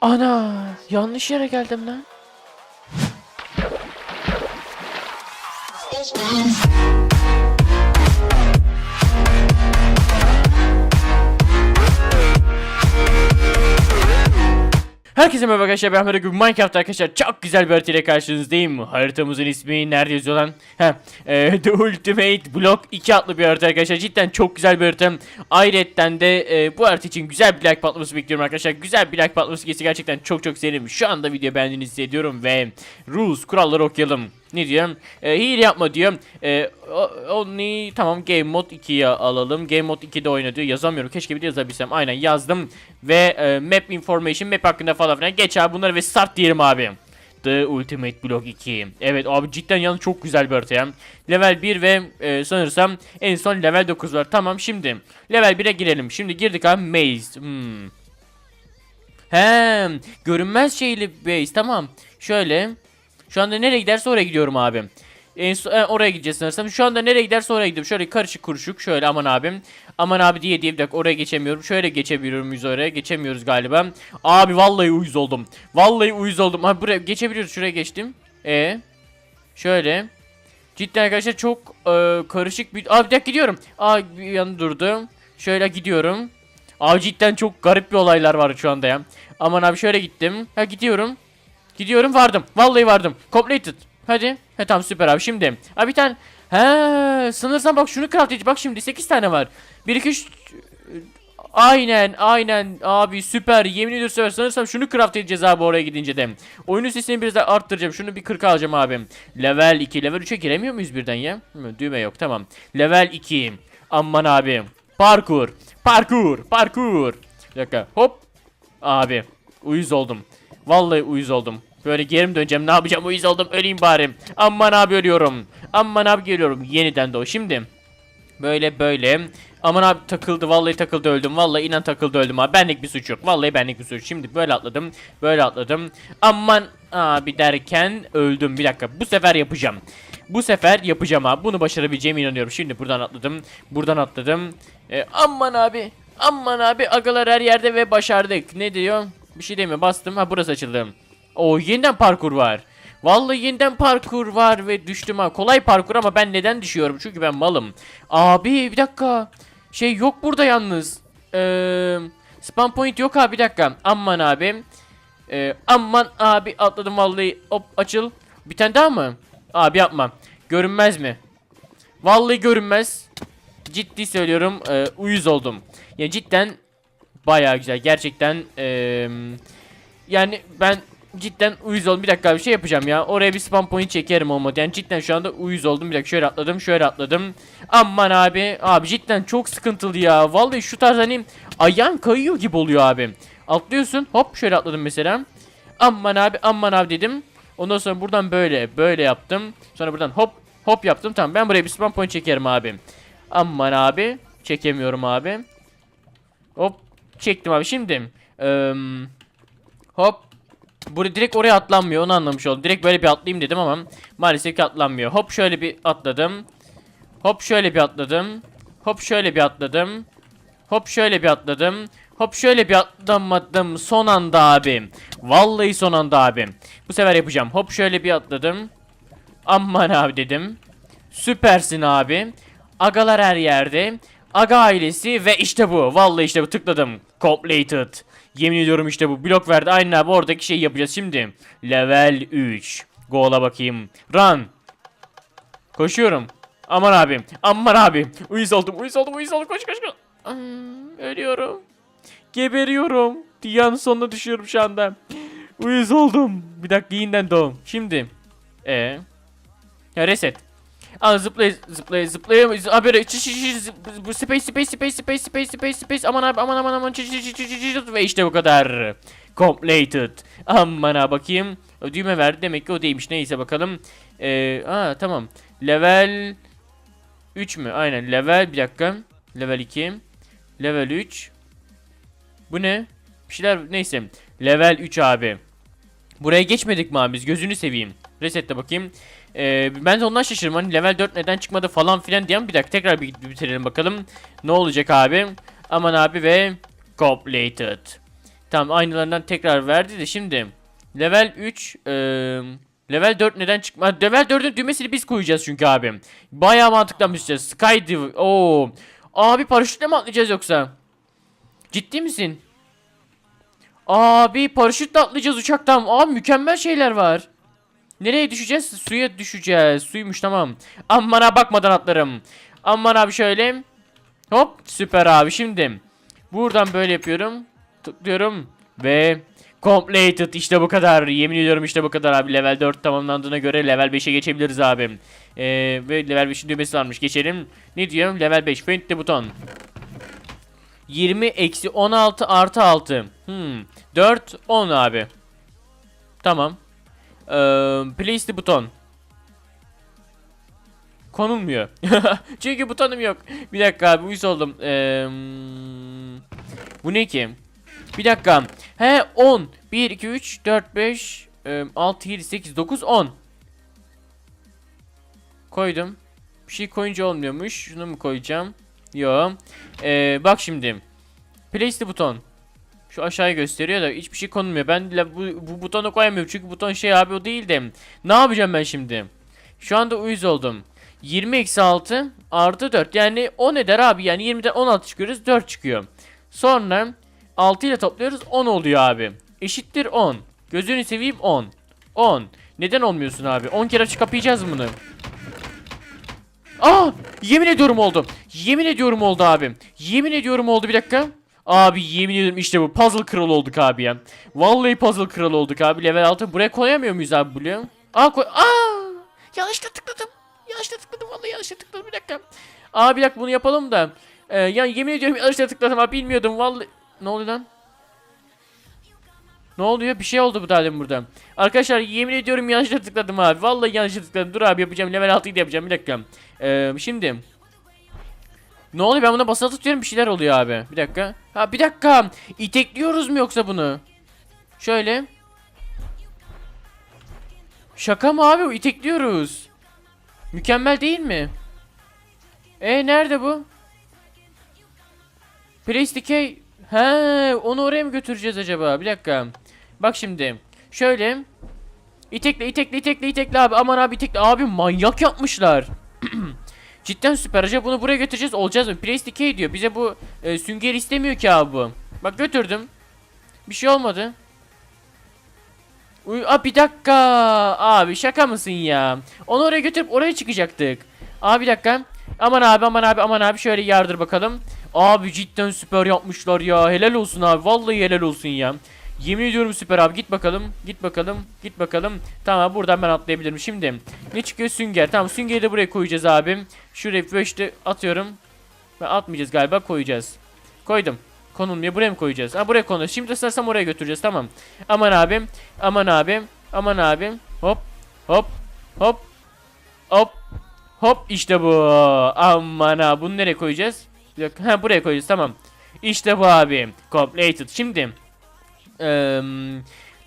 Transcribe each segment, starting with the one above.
Ana yanlış yere geldim lan. Herkese merhaba arkadaşlar ben Akgül. Minecraft arkadaşlar çok güzel bir haritayla karşınızdayım. Haritamızın ismi nerede yazıyor lan? Heh, e, The Ultimate Block 2 adlı bir harita arkadaşlar. Cidden çok güzel bir harita. Ayrıca de e, bu harita için güzel bir like patlaması bekliyorum arkadaşlar. Güzel bir like patlaması gelirse gerçekten çok çok sevinirim. Şu anda video beğendiğinizi hissediyorum ve rules kuralları okuyalım. Ne diyorum? E, hile yapma diyorum. E, o- only tamam Game Mode 2'ye alalım. Game Mode 2'de oyna diyor. Yazamıyorum. Keşke bir de yazabilsem. Aynen yazdım. Ve e, map information map hakkında falan filan. Geç abi bunları ve start diyelim abi. The Ultimate Block 2. Evet abi cidden yalnız çok güzel bir harita ya. Level 1 ve e, sanırsam en son level 9 var. Tamam şimdi level 1'e girelim. Şimdi girdik abi Maze. Hmm. He, görünmez şeyli base tamam. Şöyle. Şu anda nereye giderse oraya gidiyorum abi. En so- e, oraya gideceğiz sanırsam. Şu anda nereye giderse oraya gidiyorum. Şöyle karışık kuruşuk. Şöyle aman abim. Aman abi diye diye bir dakika oraya geçemiyorum. Şöyle geçebiliyorum muyuz oraya? Geçemiyoruz galiba. Abi vallahi uyuz oldum. Vallahi uyuz oldum. Ha buraya geçebiliyoruz. Şuraya geçtim. E Şöyle. Cidden arkadaşlar çok e, karışık bir... Abi bir dakika gidiyorum. Aa bir yanı durdu. Şöyle gidiyorum. Abi cidden çok garip bir olaylar var şu anda ya. Aman abi şöyle gittim. Ha gidiyorum. Gidiyorum vardım. Vallahi vardım. Completed. Hadi. He tamam süper abi. Şimdi. Abi bir tane. He sanırsam bak şunu craft edeceğim. Bak şimdi 8 tane var. 1 2 3 Aynen aynen. Abi süper. Yemin ediyorum süper sanırsam şunu craft edeceğiz abi oraya gidince de. Oyunun sesini biraz daha arttıracağım. Şunu bir 40 alacağım abi. Level 2 level 3'e giremiyor muyuz birden ya? Düğme yok. Tamam. Level 2 Aman abi. Parkur. Parkur. Parkur. Bir dakika. Hop. Abi. Uyuz oldum Vallahi uyuz oldum Böyle geri mi döneceğim ne yapacağım uyuz oldum öleyim bari Aman abi ölüyorum Aman abi geliyorum yeniden de o şimdi Böyle böyle. Aman abi takıldı vallahi takıldı öldüm. Vallahi inan takıldı öldüm abi. Benlik bir suç yok. Vallahi benlik bir suç. Şimdi böyle atladım. Böyle atladım. Aman abi derken öldüm. Bir dakika. Bu sefer yapacağım. Bu sefer yapacağım abi. Bunu başarabileceğime inanıyorum. Şimdi buradan atladım. Buradan atladım. Ee, aman abi. Aman abi. Agalar her yerde ve başardık. Ne diyor? Bir şey demiyor. Bastım. Ha burası açıldı. O yeniden parkur var. Vallahi yeniden parkur var ve düştüm ha. Kolay parkur ama ben neden düşüyorum? Çünkü ben malım. Abi bir dakika. Şey yok burada yalnız. Ee, spam point yok abi bir dakika. Aman abi. Ee, aman abi atladım vallahi. Hop açıl. Bir tane daha mı? Abi yapma. Görünmez mi? Vallahi görünmez. Ciddi söylüyorum. ee, uyuz oldum. Ya cidden bayağı güzel. Gerçekten ee, yani ben cidden uyuz oldum. Bir dakika bir şey yapacağım ya. Oraya bir spam point çekerim olmadı. Yani cidden şu anda uyuz oldum. Bir dakika şöyle atladım, şöyle atladım. Aman abi. Abi cidden çok sıkıntılı ya. Vallahi şu tarz hani ayağın kayıyor gibi oluyor abi. Atlıyorsun. Hop şöyle atladım mesela. Aman abi, aman abi dedim. Ondan sonra buradan böyle, böyle yaptım. Sonra buradan hop, hop yaptım. Tamam ben buraya bir spam point çekerim abi. Aman abi. Çekemiyorum abi. Hop. Çektim abi. Şimdi. eee, hop. Buraya direkt oraya atlanmıyor onu anlamış oldum. Direkt böyle bir atlayayım dedim ama maalesef ki atlanmıyor. Hop şöyle bir atladım. Hop şöyle bir atladım. Hop şöyle bir atladım. Hop şöyle bir atladım. Hop şöyle bir atlamadım son anda abim. Vallahi son anda abim. Bu sefer yapacağım. Hop şöyle bir atladım. Aman abi dedim. Süpersin abi. Agalar her yerde. Aga ailesi ve işte bu. Vallahi işte bu tıkladım. Completed. Yemin ediyorum işte bu. Blok verdi. Aynen abi oradaki şeyi yapacağız şimdi. Level 3. Go'la bakayım. Run. Koşuyorum. Aman abim. Aman abim. Uyuz oldum. Uyuz oldum. Uyuz oldum. Koş koş koş. Hmm, ölüyorum. Geberiyorum. Dünyanın sonuna düşüyorum şu anda. Uyuz oldum. Bir dakika yeniden doğum. Şimdi. E. Ya reset. Al zıplay zıplay zıplayamıyoruz. Haberi çi- çi- çi- zıp- bu space space space space space space space aman abi aman aman aman çi- çi- çi- çi- çi- çi- ve işte bu kadar. Completed. Aman ha bakayım. O düğme verdi demek ki o değilmiş. Neyse bakalım. Ee, aa tamam. Level 3 mü? Aynen level bir dakika. Level 2. Level 3. Bu ne? Bir şeyler neyse. Level 3 abi. Buraya geçmedik mi abi biz? Gözünü seveyim. Resetle bakayım. Ee, ben de ondan şaşırdım. Hani level 4 neden çıkmadı falan filan diyen bir dakika tekrar bir bitirelim bakalım. Ne olacak abi? Aman abi ve completed. Tamam aynılarından tekrar verdi de şimdi. Level 3 eee, Level 4 neden çıkma? Level 4'ün düğmesini biz koyacağız çünkü abi. Bayağı mantıklanmışız. Skydive. Oo. Abi paraşütle mi atlayacağız yoksa? Ciddi misin? Abi paraşütle atlayacağız uçaktan. Abi mükemmel şeyler var. Nereye düşeceğiz? Suya düşeceğiz. Suymuş tamam. Ammana bakmadan atlarım. Aman abi şöyle. Hop süper abi şimdi. Buradan böyle yapıyorum. Tıklıyorum. Ve completed işte bu kadar. Yemin ediyorum işte bu kadar abi. Level 4 tamamlandığına göre level 5'e geçebiliriz abi. Ee, ve level 5'in düğmesi varmış. Geçelim. Ne diyorum? Level 5. Paint the buton. 20 eksi 16 artı 6. Hmm. 4 10 abi. Tamam. Ee, place buton. Konulmuyor. Çünkü butonum yok. Bir dakika abi uyuz oldum. Ee, bu ne ki? Bir dakika. He 10. 1, 2, 3, 4, 5, 6, 7, 8, 9, 10. Koydum. Bir şey koyunca olmuyormuş. Şunu mu koyacağım? Yo. Ee, bak şimdi. Place the buton. Şu aşağıya gösteriyor da hiçbir şey konulmuyor. Ben bu, bu butonu koyamıyorum çünkü buton şey abi o değil de. Ne yapacağım ben şimdi? Şu anda uyuz oldum. 20 eksi 6 artı 4 yani 10 eder abi yani 20'den 16 çıkıyoruz 4 çıkıyor. Sonra 6 ile topluyoruz 10 oluyor abi. Eşittir 10. Gözünü seveyim 10. 10. Neden olmuyorsun abi? 10 kere açık kapayacağız bunu. Aa! Yemin ediyorum oldu. Yemin ediyorum oldu abi. Yemin ediyorum oldu bir dakika. Abi yemin ediyorum işte bu puzzle kralı olduk abi ya. Vallahi puzzle kralı olduk abi. Level 6 buraya koyamıyor muyuz abi bunu? Aa koy. Aa! Yanlışla tıkladım. Yanlışla tıkladım vallahi yanlışla tıkladım bir dakika. Aa bir dakika bunu yapalım da. Ee, ya yemin ediyorum yanlışla tıkladım abi bilmiyordum vallahi. Ne oluyor lan? Ne oluyor? Bir şey oldu bu demin burada. Arkadaşlar yemin ediyorum yanlışla tıkladım abi. Vallahi yanlışla tıkladım. Dur abi yapacağım. Level 6'yı da yapacağım. Bir dakika. Ee, şimdi. Ne oluyor? Ben buna basılı tutuyorum. Bir şeyler oluyor abi. Bir dakika. Ha bir dakika. İtekliyoruz mu yoksa bunu? Şöyle. Şaka mı abi? İtekliyoruz. Mükemmel değil mi? E nerede bu? Place decay. He, onu oraya mı götüreceğiz acaba? Bir dakika. Bak şimdi. Şöyle. İtekle, itekle, itekle, itekle abi. Aman abi itekle. Abi manyak yapmışlar. Cidden süper. Acaba bunu buraya götüreceğiz. Olacağız mı? Place decay diyor. Bize bu e, sünger istemiyor ki abi bu. Bak götürdüm. Bir şey olmadı. Uy, Aa, bir dakika. Abi şaka mısın ya? Onu oraya götürüp oraya çıkacaktık. Abi bir dakika. Aman abi aman abi aman abi şöyle yardır bakalım. Abi cidden süper yapmışlar ya. Helal olsun abi. Vallahi helal olsun ya. Yemin ediyorum süper abi. Git bakalım. Git bakalım. Git bakalım. Tamam buradan ben atlayabilirim. Şimdi ne çıkıyor? Sünger. Tamam süngeri de buraya koyacağız abi. Şuraya böyle atıyorum. Ben atmayacağız galiba koyacağız. Koydum. Konulmuyor. Buraya mı koyacağız? Ha buraya konu. Şimdi ıslarsam oraya götüreceğiz. Tamam. Aman abim. Aman abim. Aman abim. Hop. Hop. Hop. Hop. Hop işte bu. Aman ha. Bunu nereye koyacağız? Ha buraya koyacağız. Tamam. İşte bu abi. Completed. Şimdi. Eee,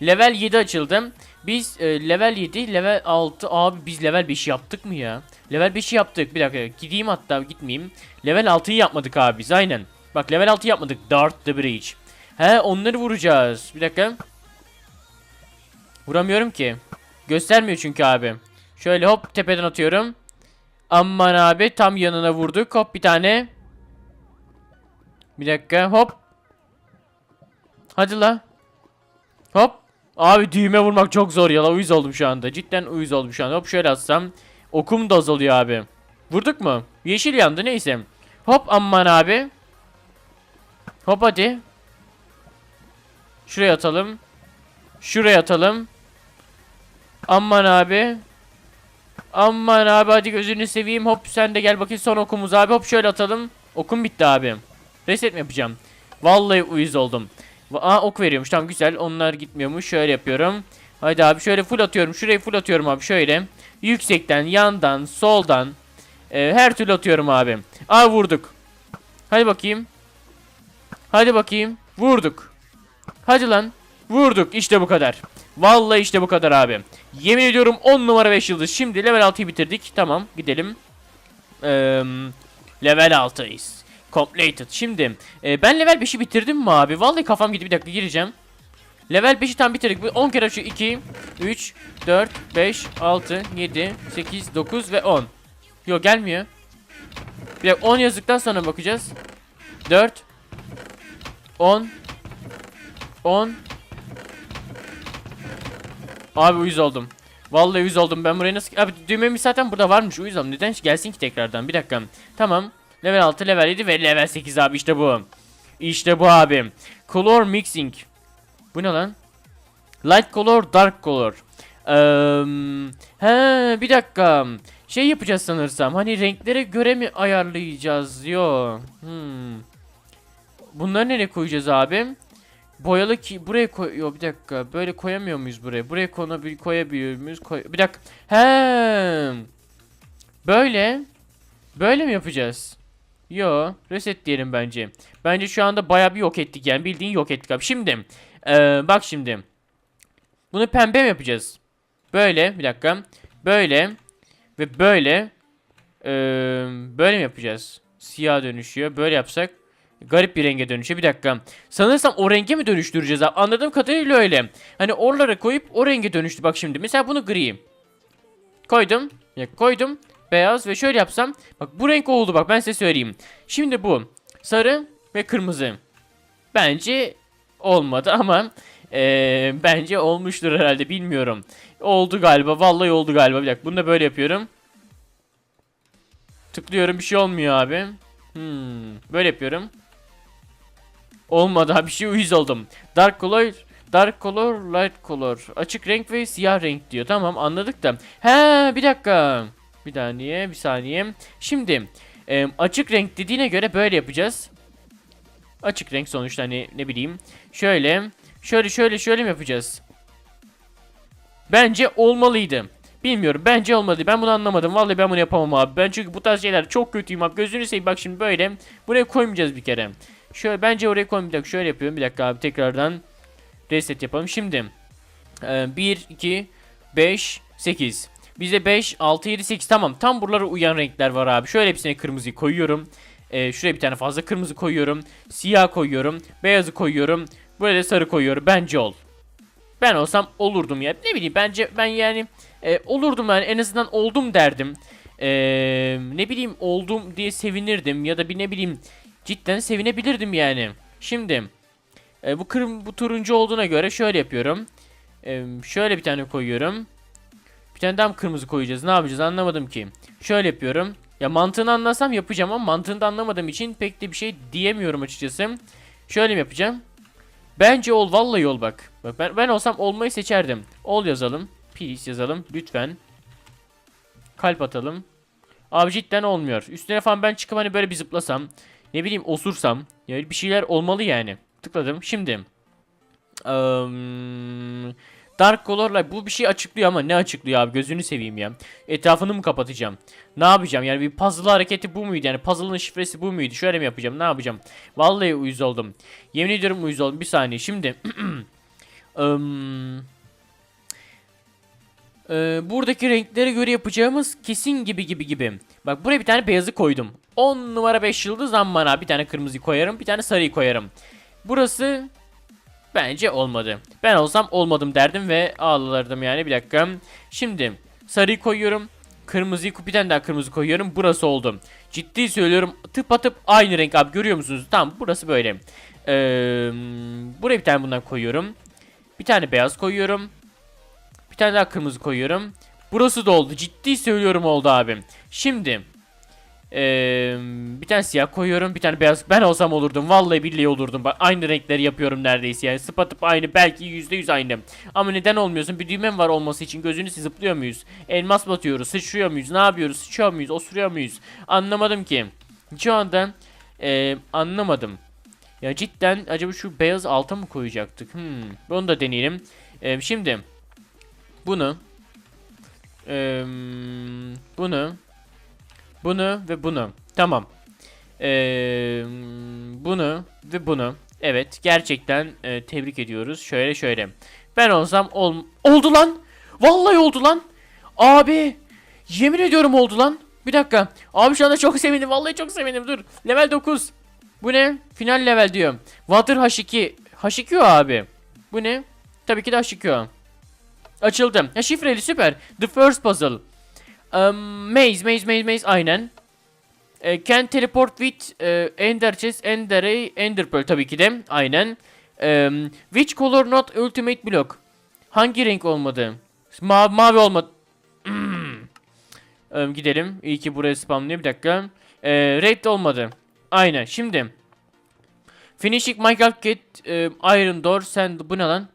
level 7 açıldı. Biz e, level 7, level 6 abi biz level 5 yaptık mı ya? Level 5'i yaptık. Bir dakika gideyim hatta gitmeyeyim. Level 6'yı yapmadık abi biz aynen. Bak level 6 yapmadık. Dart the Bridge. He onları vuracağız. Bir dakika. Vuramıyorum ki. Göstermiyor çünkü abi. Şöyle hop tepeden atıyorum. Aman abi tam yanına vurduk. Hop bir tane. Bir dakika hop. Hadi la. Hop. Abi düğme vurmak çok zor ya uyuz oldum şu anda. Cidden uyuz oldum şu anda. Hop şöyle atsam. Okum da azalıyor abi. Vurduk mu? Yeşil yandı neyse. Hop aman abi. Hop hadi. Şuraya atalım. Şuraya atalım. Aman abi. Aman abi hadi gözünü seveyim. Hop sen de gel bakayım son okumuz abi. Hop şöyle atalım. Okum bitti abi. Reset mi yapacağım? Vallahi uyuz oldum. Aa ok veriyormuş. Tamam güzel. Onlar gitmiyormuş. Şöyle yapıyorum. Haydi abi şöyle full atıyorum. Şurayı full atıyorum abi şöyle. Yüksekten, yandan, soldan. Ee, her türlü atıyorum abi. Aa vurduk. Hadi bakayım. Hadi bakayım. Vurduk. Hadi lan. Vurduk. İşte bu kadar. Vallahi işte bu kadar abi. Yemin ediyorum 10 numara 5 yıldız. Şimdi level 6'yı bitirdik. Tamam gidelim. Eee level 6'yız. Completed. Şimdi e, ben level 5'i bitirdim mi abi? Vallahi kafam gitti bir dakika gireceğim. Level 5'i tam bitirdik. Bu 10 kere şu 2, 3, 4, 5, 6, 7, 8, 9 ve 10. Yok gelmiyor. Bir dakika 10 yazdıktan sonra bakacağız. 4, 10, 10. Abi uyuz oldum. Vallahi uyuz oldum. Ben buraya nasıl... Abi düğmemiz zaten burada varmış. Uyuz oldum. Neden gelsin ki tekrardan? Bir dakika. Tamam. Level 6, level 7 ve level 8 abi. işte bu. İşte bu abi. Color mixing. Bu ne lan? Light color, dark color. Eee, he bir dakika. Şey yapacağız sanırsam. Hani renklere göre mi ayarlayacağız? Yo. Hmm. Bunları nereye koyacağız abi? Boyalı ki buraya koy. Yo bir dakika. Böyle koyamıyor muyuz buraya? Buraya konabil koyabiliyor muyuz? Koy bir dakika. He. Böyle. Böyle mi yapacağız? Yo, reset diyelim bence. Bence şu anda bayağı bir yok ettik yani bildiğin yok ettik abi. Şimdi ee, bak şimdi. Bunu pembe mi yapacağız? Böyle bir dakika. Böyle ve böyle ee, böyle mi yapacağız? Siyah dönüşüyor. Böyle yapsak garip bir renge dönüşüyor. Bir dakika. Sanırsam o renge mi dönüştüreceğiz abi? Anladığım kadarıyla öyle. Hani oralara koyup o renge dönüştü. Bak şimdi. Mesela bunu gri. Koydum. Ya koydum. Beyaz ve şöyle yapsam. Bak bu renk oldu bak ben size söyleyeyim. Şimdi bu. Sarı ve kırmızı. Bence olmadı ama eee, bence olmuştur herhalde bilmiyorum. Oldu galiba. Vallahi oldu galiba. Bir dakika bunu da böyle yapıyorum. Tıklıyorum bir şey olmuyor abi. Hmm, böyle yapıyorum. Olmadı bir şey uyuz oldum. Dark color, dark color, light color. Açık renk ve siyah renk diyor. Tamam anladık da. He bir dakika. Bir saniye, bir saniye. Şimdi e, açık renk dediğine göre böyle yapacağız. Açık renk sonuçta hani ne bileyim. Şöyle, şöyle şöyle şöyle mi yapacağız? Bence olmalıydı. Bilmiyorum bence olmadı. Ben bunu anlamadım. Vallahi ben bunu yapamam abi. Ben çünkü bu tarz şeyler çok kötüyüm abi. Gözünü seveyim bak şimdi böyle. Buraya koymayacağız bir kere. Şöyle bence oraya koymayacak. Şöyle yapıyorum. Bir dakika abi tekrardan reset yapalım. Şimdi 1 2 5 8 Bize 5 6 7 8 tamam. Tam buralara uyan renkler var abi. Şöyle hepsine kırmızıyı koyuyorum. Ee, şuraya bir tane fazla kırmızı koyuyorum. Siyah koyuyorum. Beyazı koyuyorum. Buraya da sarı koyuyorum. Bence ol. Ben olsam olurdum ya. Ne bileyim bence ben yani e, olurdum yani en azından oldum derdim. E, ne bileyim oldum diye sevinirdim ya da bir ne bileyim cidden sevinebilirdim yani. Şimdi e, bu kırm bu turuncu olduğuna göre şöyle yapıyorum. E, şöyle bir tane koyuyorum. Bir tane daha mı kırmızı koyacağız? Ne yapacağız? Anlamadım ki. Şöyle yapıyorum. Ya mantığını anlasam yapacağım ama mantığını da anlamadığım için pek de bir şey diyemiyorum açıkçası. Şöyle mi yapacağım? Bence ol vallahi ol bak. Bak ben, ben olsam olmayı seçerdim. Ol yazalım. Please yazalım lütfen. Kalp atalım. Abi cidden olmuyor. Üstüne falan ben çıkıp hani böyle bir zıplasam. Ne bileyim osursam. Ya bir şeyler olmalı yani. Tıkladım. Şimdi. Eee, Dark Color'la bu bir şey açıklıyor ama ne açıklıyor abi gözünü seveyim ya. Etrafını mı kapatacağım? Ne yapacağım? Yani bir puzzle hareketi bu muydu? Yani puzzle'ın şifresi bu muydu? Şöyle mi yapacağım? Ne yapacağım? Vallahi uyuz oldum. Yemin ediyorum uyuz oldum. Bir saniye şimdi. Eee, ee, buradaki renklere göre yapacağımız kesin gibi gibi gibi. Bak buraya bir tane beyazı koydum. 10 numara 5 yıldız bana bir tane kırmızı koyarım bir tane sarıyı koyarım. Burası bence olmadı. Ben olsam olmadım derdim ve ağlardım yani bir dakika. Şimdi sarıyı koyuyorum. Kırmızıyı tane daha kırmızı koyuyorum. Burası oldu. Ciddi söylüyorum tıpatıp aynı renk abi görüyor musunuz? Tamam burası böyle. Ee, buraya bir tane bundan koyuyorum. Bir tane beyaz koyuyorum. Bir tane daha kırmızı koyuyorum. Burası da oldu. Ciddi söylüyorum oldu abi. Şimdi eee, bir tane siyah koyuyorum. Bir tane beyaz. Ben olsam olurdum. Vallahi billahi olurdum. Bak aynı renkleri yapıyorum neredeyse yani. Sıpatıp aynı. Belki %100 aynı. Ama neden olmuyorsun? Bir düğmem var olması için. Gözünü zıplıyor muyuz? Elmas batıyoruz. Sıçrıyor muyuz? Ne yapıyoruz? Sıçıyor muyuz? Osuruyor muyuz? Anlamadım ki. Şu anda eee, anlamadım. Ya cidden acaba şu beyaz alta mı koyacaktık? Hmm. Onu da deneyelim. Eee, şimdi bunu eee, bunu bunu ve bunu tamam Eee, bunu ve bunu evet gerçekten e, tebrik ediyoruz şöyle şöyle ben olsam ol oldu lan vallahi oldu lan abi yemin ediyorum oldu lan bir dakika abi şu anda çok sevindim vallahi çok sevindim dur level 9 Bu ne? Final level diyor. Water H2. H2 o abi. Bu ne? Tabii ki de H2 o. Açıldı. Ha şifreli süper. The first puzzle. Um, maze, maze, maze, maze. Aynen. E, can teleport with e, Ender Chest, Ender Ray, Ender Pearl tabii ki de. Aynen. Em, which color not ultimate block? Hangi renk olmadı? Ma mavi olmadı. Em, gidelim. İyi ki buraya spamlıyor. Bir dakika. E, red olmadı. Aynen. Şimdi. Finishing Minecraft Kit e, Iron Door. Sen bu ne lan?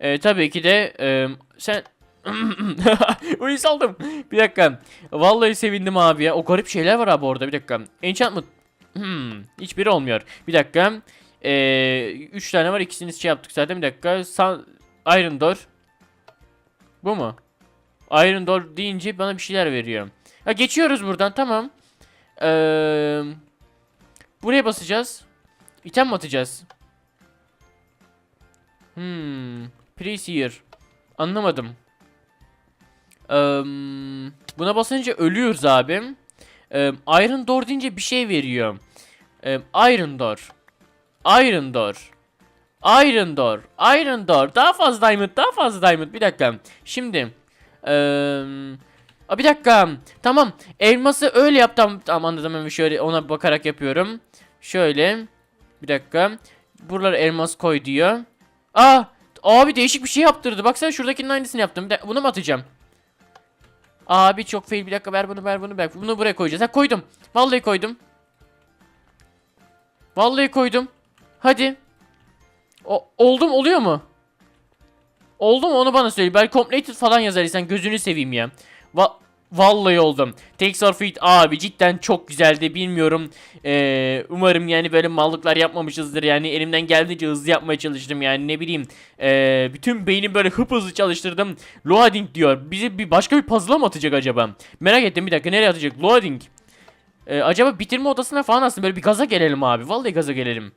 E, tabii ki de e, sen Uyusaldım. Bir dakika. Vallahi sevindim abi ya. O garip şeyler var abi orada. Bir dakika. Enchantment. Hmm. Hiçbiri olmuyor. Bir dakika. Ee, üç tane var. İkisini şey yaptık zaten. Bir dakika. San Iron Door. Bu mu? Iron Door deyince bana bir şeyler veriyor. Ha geçiyoruz buradan. Tamam. Ee, buraya basacağız. İtem mi atacağız? Hmm. Here. Anlamadım. Buna basınca ölüyoruz abi. Eee, Iron Door deyince bir şey veriyor. Iron Door. Iron Door. Iron Door. Iron Door. Daha fazla diamond, daha fazla diamond. Bir dakika. Şimdi. Aa, bir dakika. Tamam. Elması öyle yaptım. Tamam anladım. Hemen şöyle ona bakarak yapıyorum. Şöyle. Bir dakika. Buralara elmas koy diyor. Aa! Abi değişik bir şey yaptırdı. Baksana şuradakinin aynısını yaptım. Bunu mu atacağım? Abi çok fail bir dakika ver bunu ver bunu ver. Bunu buraya koyacağız. Ha koydum. Vallahi koydum. Vallahi koydum. Hadi. O, oldum oluyor mu? Oldu mu onu bana söyle. Ben completed falan yazarsan gözünü seveyim ya. Va Vallahi oldum. For feed abi cidden çok güzeldi. Bilmiyorum. Ee, umarım yani böyle mallıklar yapmamışızdır. Yani elimden geldiğince hızlı yapmaya çalıştım. Yani ne bileyim. Ee, bütün beynim böyle hıp hızlı çalıştırdım. Loading diyor. Bizi bir başka bir puzzle'a mı atacak acaba? Merak ettim bir dakika nereye atacak? Loading. Ee, acaba bitirme odasına falan aslında böyle bir gaza gelelim abi. Vallahi gaza gelelim.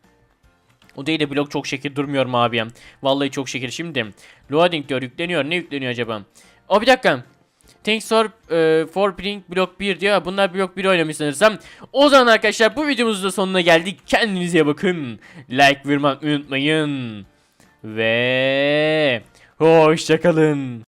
O değil de blok çok şekil durmuyor mu abi? Vallahi çok şekil. Şimdi loading diyor yükleniyor. Ne yükleniyor acaba? O bir dakika. Thanks for, e, for playing blok 1 diyor. Bunlar blok 1 oynamış sanırsam. O zaman arkadaşlar bu videomuzun da sonuna geldik. Kendinize bakın. Like vermeyi unutmayın. Ve hoşçakalın.